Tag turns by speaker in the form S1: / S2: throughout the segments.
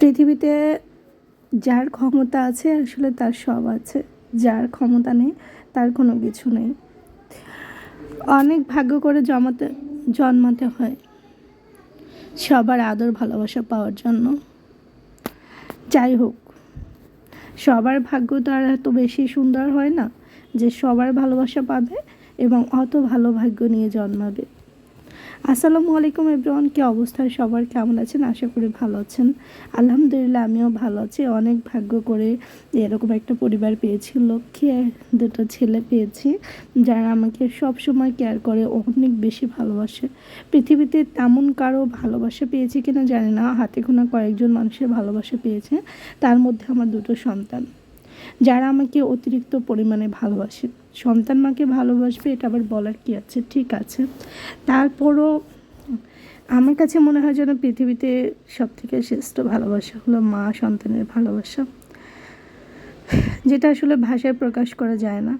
S1: পৃথিবীতে যার ক্ষমতা আছে, আসলে তার সব আছে। যার ক্ষমতা নেই, তার কোনো কিছু নেই। অনেক ভাগ্য করে জমাতে, জন্মাতে হয়। সবার আদর, ভালোবাসা পাওয়ার জন্য। যাই হোক, সবার ভাগ্য তো আর এত বেশি সুন্দর হয় না যে সবার ভালোবাসা পাবে এবং অত ভালো ভাগ্য নিয়ে জন্মাবে। আসসালামু আলাইকুম এভরিওয়ান, কী অবস্থায় সবার কেমন আছেন? আশা করি ভালো আছেন। আলহামদুলিল্লাহ, আমিও ভালো আছি। অনেক ভাগ্য করে এরকম একটা পরিবার পেয়েছি। লক্ষ্মী দুটো ছেলে পেয়েছি, যারা আমাকে সব সময় কেয়ার করে, অনেক বেশি ভালোবাসে। পৃথিবীতে তেমন কারও ভালোবাসা পেয়েছি কিনা জানি না। হাতে গোনা কয়েকজন মানুষের ভালোবাসা পেয়েছে। তার মধ্যে আমার দুটো সন্তান, যারা আমাকে অতিরিক্ত পরিমাণে ভালোবাসে। সন্তান মাকে ভালোবাসবে, এটা আবার বলার কি আছে? ঠিক আছে। তারপরও আমার কাছে মনে হয় যেন পৃথিবীতে সব থেকে শ্রেষ্ঠ ভালোবাসা হলো মা সন্তানের ভালোবাসা। যেটা আসলে ভাষায় প্রকাশ করা যায় না।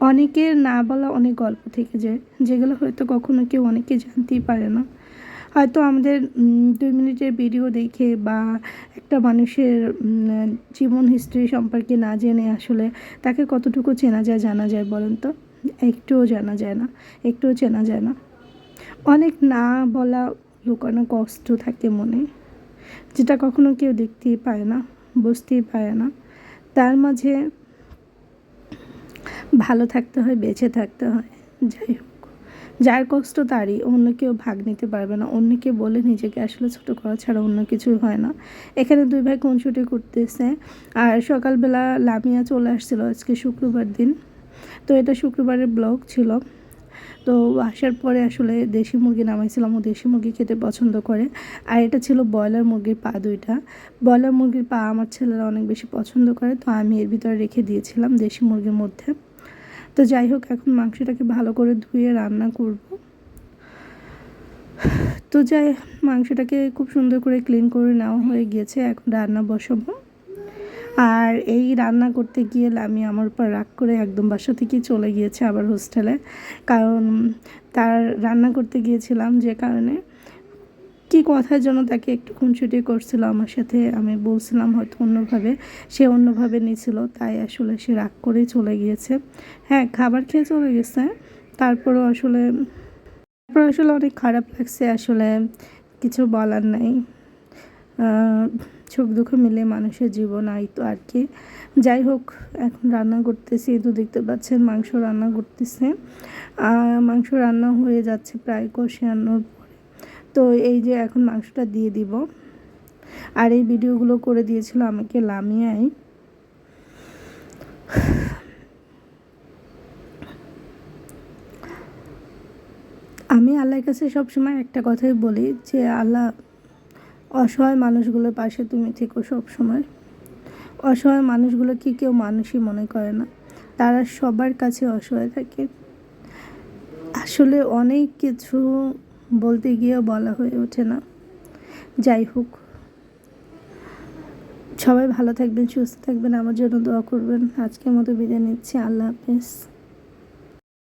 S1: অনেকের না বলা অনেক গল্প থেকে যায়, যেগুলো হয়তো কখনো কেউ অনেকে জানতেই পারে না। হয়তো আমাদের দুই মিনিটের ভিডিও দেখে বা একটা মানুষের জীবন হিস্ট্রি সম্পর্কে না জেনে আসলে তাকে কতটুকু চেনা যায়, জানা যায় বলেন তো? একটুও জানা যায় না, একটুও চেনা যায় না। অনেক না বলা লুকানো কষ্ট থাকে মনে, যেটা কখনো কেউ দেখতেই পায় না, বুঝতেই পারে না। তার মাঝে ভালো থাকতে হয়, বেঁচে থাকতে হয়, যাই হোক। যার কষ্ট তারই, অন্য কেউ ভাগ নিতে পারবে না। অন্যকে বলে নিজেকে আসলে ছোটো করা ছাড়া অন্য কিছু হয় না। এখানে দুই ভাই খুনসুটি করতেছে? আর সকালবেলা লামিয়া চলে আসছিল আজকে শুক্রবার দিন। তো এটা শুক্রবারের ব্লগ ছিল। তো আসার পরে আসলে দেশি মুরগি নামাইছিলাম ও দেশি মুরগি খেতে পছন্দ করে। আর এটা ছিল ব্রয়লার মুরগির পা দুইটা। ব্রয়লার মুরগির পা আমার ছেলেরা অনেক বেশি পছন্দ করে, তো আমি এর ভিতরে রেখে দিয়েছিলাম দেশি মুরগির মধ্যে। তো যাই হোক, এখন মাংসটাকে ভালো করে ধুয়ে রান্না করব। তো যাই, মাংসটাকে খুব সুন্দর করে ক্লিন করে নেওয়া হয়ে গিয়েছে, এখন রান্না বসাবো। আর এই রান্না করতে গিয়ে আমি আমার উপর রাগ করে একদম বাসা থেকে চলে গিয়েছে আবার হোস্টেলে কারণ তার রান্না করতে গিয়েছিলাম যে কারণে কি কথার জন্য তাকে একটু খুনসুটি করছিল আমার সাথে? আমি বলছিলাম হয়তো অন্যভাবে। সে অন্যভাবে নিয়েছিল, তাই আসলে সে রাগ করেই চলে গিয়েছে। হ্যাঁ খাবার খেয়ে চলে গেছে। তারপরও আসলে, তারপর আসলে অনেক খারাপ লাগছে, আসলে কিছু বলার নাই। সুখ দুঃখ মিলে মানুষের জীবন, আই তো আর কি। যাই হোক, এখন রান্না করতেছি তো দেখতে পাচ্ছেন, মাংস রান্না করতেছে। মাংস রান্না হয়ে যাচ্ছে প্রায় কষানোর পরে তো এই যে এখন মাংসটা দিয়ে দিব। আর এই ভিডিওগুলো করে দিয়েছিল আমাকে লামিয়াই। আমি আল্লাহর কাছে সবসময় একটা কথাই বলি যে, আল্লাহ, অসহায় মানুষগুলোর পাশে তুমি থেকো সব সময় অসহায় মানুষগুলো কি কেউ মানুষই মনে করে না? তারা সবার কাছে অসহায় থাকে। আসলে অনেক কিছু বলতে গিয়েও বলা হয়ে ওঠে না। যাই হোক, সবাই ভালো থাকবেন, সুস্থ থাকবেন, আমার জন্য দোয়া করবেন। আজকের মতো বিদায় নিচ্ছি, আল্লাহ হাফেজ।